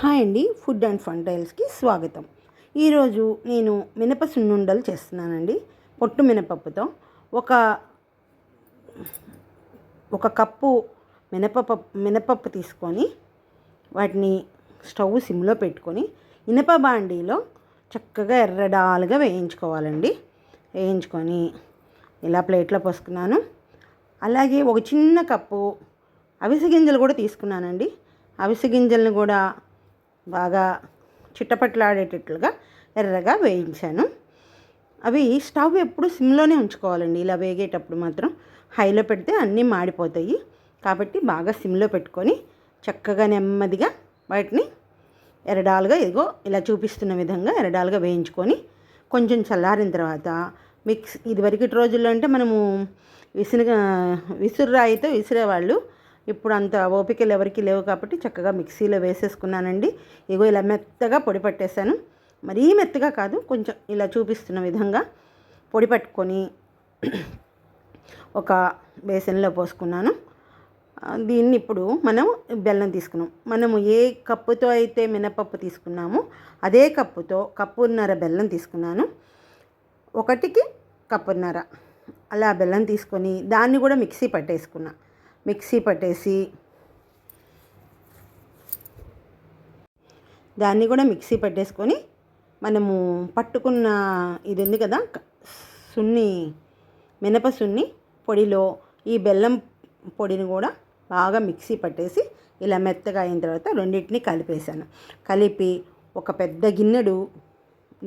Hi అండి food and fun టైల్స్కి స్వాగతం. ఈరోజు నేను మినప సున్నుండలు చేస్తున్నానండి పొట్టు మినపప్పుతో. ఒక ఒక కప్పు మినపప్పు మినపప్పు తీసుకొని వాటిని స్టవ్ సిమ్లో పెట్టుకొని ఇనప బాండీలో చక్కగా ఎర్రడాలుగా వేయించుకోవాలండి. వేయించుకొని ఇలా ప్లేట్లో పోసుకున్నాను. అలాగే ఒక చిన్న కప్పు అవిసె గింజలు కూడా తీసుకున్నానండి. అవిసె గింజలను కూడా బాగా చిట్టపట్లాడేటట్లుగా ఎర్రగా వేయించాను. అవి స్టవ్ ఎప్పుడు సిమ్లోనే ఉంచుకోవాలండి. ఇలా వేగేటప్పుడు మాత్రం హైలో పెడితే అన్నీ మాడిపోతాయి. కాబట్టి బాగా సిమ్లో పెట్టుకొని చక్కగా నెమ్మదిగా వాటిని ఎరడాలుగా ఇదిగో ఇలా చూపిస్తున్న విధంగా ఎరడాలుగా వేయించుకొని కొంచెం చల్లారిన తర్వాత మిక్స్ ఇదివరకటి రోజుల్లో అంటే మనము విసిరిగా విసురురాయితో విసిరేవాళ్ళు ఇప్పుడు అంత ఓపికలు ఎవరికి లేవు కాబట్టి చక్కగా మిక్సీలో వేసేసుకున్నానండి. ఇగో ఇలా మెత్తగా పొడి పట్టేశాను. మరీ మెత్తగా కాదు కొంచెం ఇలా చూపిస్తున్న విధంగా పొడి పట్టుకొని ఒక బేసన్లో పోసుకున్నాను. దీన్ని ఇప్పుడు మనం బెల్లం తీసుకున్నాం. మనము ఏ కప్పుతో అయితే మినపప్పు తీసుకున్నామో అదే కప్పుతో కప్పున్నర బెల్లం తీసుకున్నాను. ఒకటికి కప్పున్నర. అలా బెల్లం తీసుకొని దాన్ని కూడా మిక్సీ పట్టేసుకున్నా. మిక్సీ పట్టేసి దాన్ని కూడా మిక్సీ పట్టేసుకొని మనము పట్టుకున్న ఇది ఉంది కదా సున్ని మినప సున్ని పొడిలో ఈ బెల్లం పొడిని కూడా బాగా మిక్సీ పట్టేసి ఇలా మెత్తగా అయిన తర్వాత రెండింటిని కలిపేశాను. కలిపి ఒక పెద్ద గిన్నెడు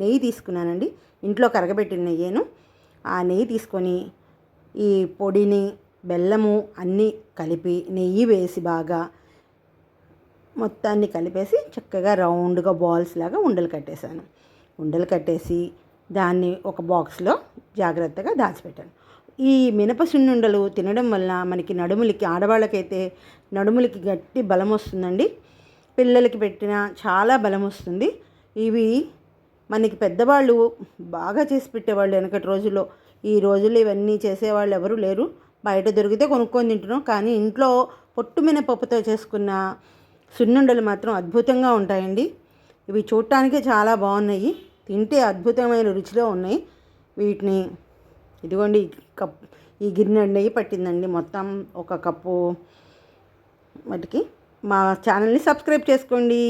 నెయ్యి తీసుకున్నానండి. ఇంట్లో కరగబెట్టిన నెయ్యేను. ఆ నెయ్యి తీసుకొని ఈ పొడిని బెల్లము అన్నీ కలిపి నెయ్యి వేసి బాగా మొత్తాన్ని కలిపేసి చక్కగా రౌండ్గా బాల్స్ లాగా ఉండలు కట్టేశాను. ఉండలు కట్టేసి దాన్ని ఒక బాక్స్లో జాగ్రత్తగా దాచిపెట్టాను. ఈ మినప సున్నుండలు తినడం వల్ల మనకి నడుములకి ఆడవాళ్ళకైతే నడుములకి గట్టి బలం వస్తుందండి. పిల్లలకి పెట్టిన చాలా బలం వస్తుంది. ఇవి మనకి పెద్దవాళ్ళు బాగా చేసి పెట్టేవాళ్ళు వెనకటి రోజుల్లో. ఈ రోజుల్లో ఇవన్నీ చేసేవాళ్ళు ఎవరు లేరు. బయట దొరికితే కొనుక్కొని తింటున్నాం. కానీ ఇంట్లో పొట్టు మినపప్పుతో చేసుకున్న సున్నుండలు మాత్రం అద్భుతంగా ఉంటాయండి. ఇవి చూడటానికే చాలా బాగున్నాయి. తింటే అద్భుతమైన రుచిలో ఉన్నాయి. వీటిని ఇదిగోండి కప్ ఈ గిన్నె నెయ్యి పట్టిందండి. మొత్తం ఒక కప్పు మటుకి. మా ఛానల్ని సబ్స్క్రైబ్ చేసుకోండి.